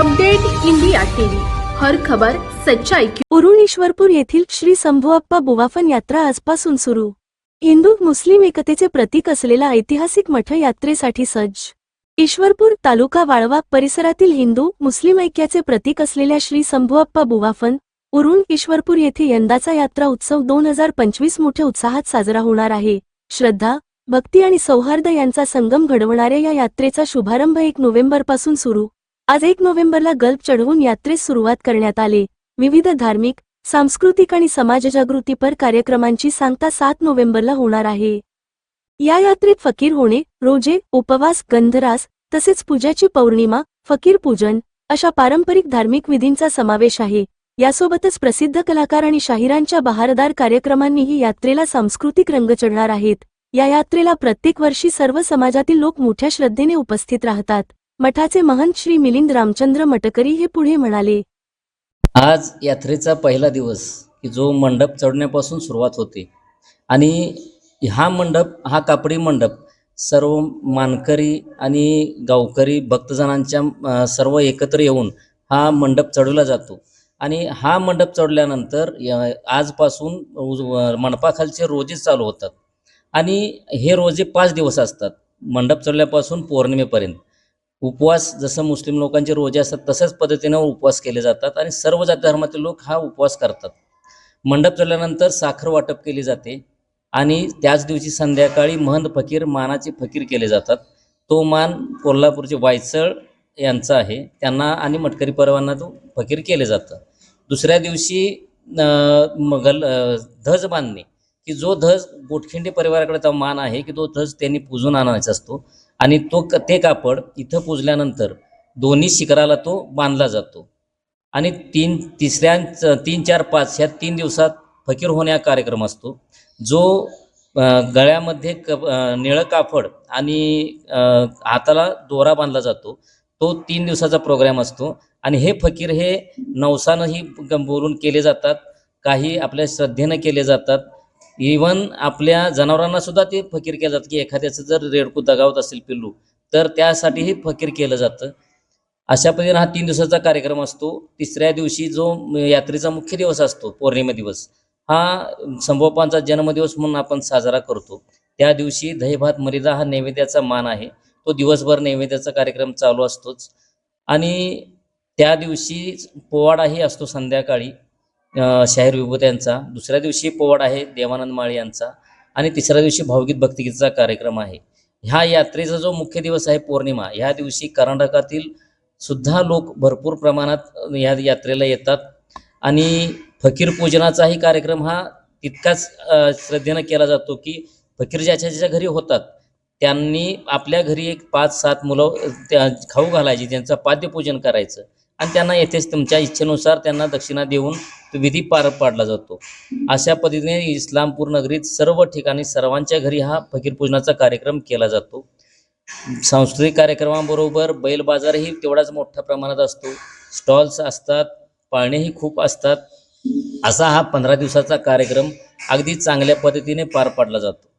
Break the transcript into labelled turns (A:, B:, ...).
A: Update India TV. हर खबर सच्चाई की
B: उरुण ईश्वरपूर येथील श्री शंभूअप्पा बुवाफन यात्रा आजपासून सुरू. हिंदू मुस्लिम एकतेचे प्रतीक असलेला ऐतिहासिक मठ यात्रेसाठी सज्ज. ईश्वरपूर तालुका वाळवा परिसरातील हिंदू मुस्लिम ऐक्याचे प्रतीक असलेल्या श्री संभुअप्पा बुवाफन उरुण ईश्वरपूर येथे यंदाचा यात्रा उत्सव दोन हजार पंचवीस मोठ्या उत्साहात साजरा होणार आहे. श्रद्धा भक्ती आणि सौहार्द यांचा संगम घडवणाऱ्या या यात्रेचा शुभारंभ एक नोव्हेंबरपासून सुरू. आज एक नोव्हेंबरला गल्फ चढवून यात्रेस सुरुवात करण्यात आले. विविध धार्मिक सांस्कृतिक आणि समाजजागृतीपर कार्यक्रमांची सांगता सात नोव्हेंबरला होणार आहे. या यात्रेत फकीर होणे रोजे उपवास गंधरास तसेच पूजाची पौर्णिमा फकीर पूजन अशा पारंपरिक धार्मिक विधींचा समावेश आहे. यासोबतच प्रसिद्ध कलाकार आणि शाहिरांच्या बहारदार कार्यक्रमांनीही यात्रेला सांस्कृतिक रंग चढणार आहेत. या यात्रेला प्रत्येक वर्षी सर्व समाजातील लोक मोठ्या श्रद्धेने उपस्थित राहतात. मठाचे महंत श्री मिलिंद रामचंद्र मटकरी हे पुढे म्हणाले
C: आज यात्रेचा पहिला दिवस की जो मंडप चढण्यापासून सुरुवात होते. आणि हा मंडप हा कापडी मंडप सर्व मानकरी आणि गावकरी भक्तजनांच्या सर्व एकत्र येऊन हा मंडप चढवला जातो. आणि हा मंडप चढल्यानंतर आजपासून मंडपाखालचे रोजे चालू होतात. आणि हे रोजे पाच दिवस असतात मंडप चढल्यापासून पौर्णिमेपर्यंत. उपवास जसं मुस्लिम लोकांचे रोजे असतात तशाच पद्धतीनं उपवास केले जातात आणि सर्व जाती धर्मातील लोक हा उपवास करतात. मंडप झाल्यानंतर साखर वाटप केली जाते आणि त्याच दिवशी संध्याकाळी महंत फकीर मानाचे फकीर केले जातात. तो मान कोल्हापूरचे वायचळ यांचा आहे. त्यांना आणि मटकरी परवांना तो फकीर केले जातं. दुसऱ्या दिवशी मगल धज बांधणे की जो धज गोटखिंडी परिवाराकडे तो मान आहे की तो धज त्यांनी पूजून आणायचा असतो. आणि तो क- ते कापड इथं पुजल्यानंतर दोन्ही शिखराला तो बांधला जातो. आणि तीन तिसऱ्या तीन चार पाच ह्या तीन दिवसात फकीर होणे हा कार्यक्रम असतो. जो गळ्यामध्ये क निळं कापड आणि हाताला दोरा बांधला जातो तो तीन दिवसाचा प्रोग्राम असतो. आणि हे फकीर हे नवसानंही बोलून केले जातात. काही आपल्या श्रद्धेनं केले जातात. इवन आपल्या जनावरांना सुद्धा ते फकीर केलं जातं की एखाद्याचं जर रेडकू दगावत असेल पिल्लू तर त्यासाठीही फकीर केलं जातं. अशा पद्धतीने हा तीन दिवसाचा कार्यक्रम असतो. तिसऱ्या दिवशी जो यात्रेचा मुख्य दिवस असतो पौर्णिमा दिवस हा संभोपांचा जन्मदिवस म्हणून आपण साजरा करतो. त्या दिवशी दहीभात मरिदा हा नैवेद्याचा मान आहे. तो दिवसभर नैवेद्याचा कार्यक्रम चालू असतोच. आणि त्या दिवशी पोवाडाही असतो संध्याकाळी. शाहीर विभूत यांचा. दुसऱ्या दिवशी पोवाड आहे देवानंद माळी यांचा. आणि तिसऱ्या दिवशी भावगीत भक्तिगीतचा कार्यक्रम आहे. ह्या यात्रेचा जो मुख्य दिवस आहे पौर्णिमा ह्या दिवशी कर्नाटकातील सुद्धा लोक भरपूर प्रमाणात या यात्रेला येतात. आणि फकीर पूजनाचाही कार्यक्रम हा तितकाच श्रद्धेनं केला जातो की फकीर ज्याच्या ज्याच्या घरी होतात त्यांनी आपल्या घरी एक पाच सात मुलं त्या खाऊ घालायची त्यांचं पाद्यपूजन करायचं. आणि त्यांना येथेच तुमच्या इच्छेनुसार त्यांना दक्षिणा देऊन तो विधी पार पाडला जातो. अशा पद्धतीने इस्लामपूर नगरीत सर्व ठिकाणी सर्वांच्या घरी हा फकीर पूजनाचा कार्यक्रम केला जातो. सांस्कृतिक कार्यक्रमाबरोबर बैल बाजारही तेवढाच मोठ्या प्रमाणात असतो. स्टॉल्स असतात पाळणेही खूप असतात. असा हा पंधरा दिवसाचा कार्यक्रम अगदी चांगल्या पद्धतीने पार पाडला जातो.